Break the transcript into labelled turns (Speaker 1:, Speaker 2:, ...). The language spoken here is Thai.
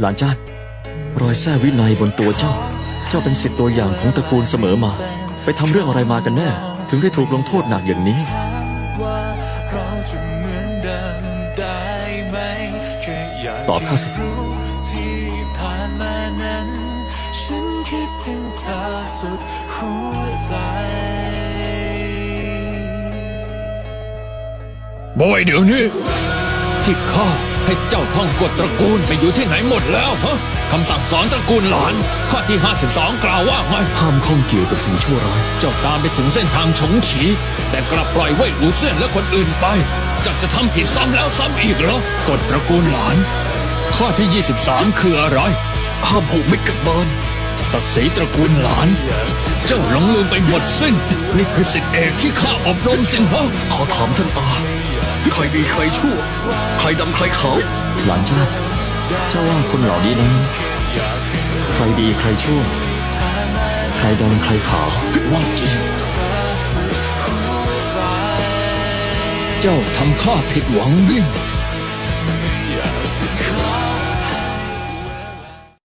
Speaker 1: หลานจ้านรอยแท้วินัยบนตัวเจ้า เจ้าเป็นสิทธิ์ตัวอย่างของตระกูลเสมอมา ไปทำเรื่องอะไรมากันแน่ ถึงได้ถูกลงโทษหนักอย่างนี้
Speaker 2: ว่าเราจะเหมือนเดิมได้ไหมแค่อยาก
Speaker 1: ตอบข้าสิ
Speaker 2: รู้ที่ผ่านมานั้นฉันคิดถึงเธอสุดหัวใจ
Speaker 3: บอยเดี๋ยวนี้ที่ข้า ให้เจ้าท่องกฎตระกูลไปอยู่ที่ไหนหมดแล้วฮะคำสั่งสอนตระกูลหลาน ข้อที่ 52 กล่าวว่าไง
Speaker 1: ห้ามข้องเกี่ยวกับสิ่งชั่วร้าย
Speaker 3: เจ้าตามไปถึงเส้นทางฉงฉี แต่กลับปล่อยเว่ยอูเซียนและคนอื่นไปเจ้าจะทำผิดซ้ำแล้วซ้ำอีกเหรอกฎตระกูลหลาน ข้อที่ 23 คืออะไร
Speaker 1: ห้ามผูกมิตรกับมาร
Speaker 3: ศักดิ์ศรีตระกูลหลาน เจ้าหลงลืมไปหมดสิ้น นี่คือสิทธิเอกที่ข้าอบรมสินเหรอ
Speaker 1: ขอถามท่านอา ใครดีใครชั่ว ใครดำใครขาวหลานจ้าเจ้าว่าคนเหล่านี้นั้นใครดีใครชั่ว ใครดำใครขาว
Speaker 3: ว่าจริงเจ้าทำข้าผิดหวังยิ่ง
Speaker 2: อยากจะขอ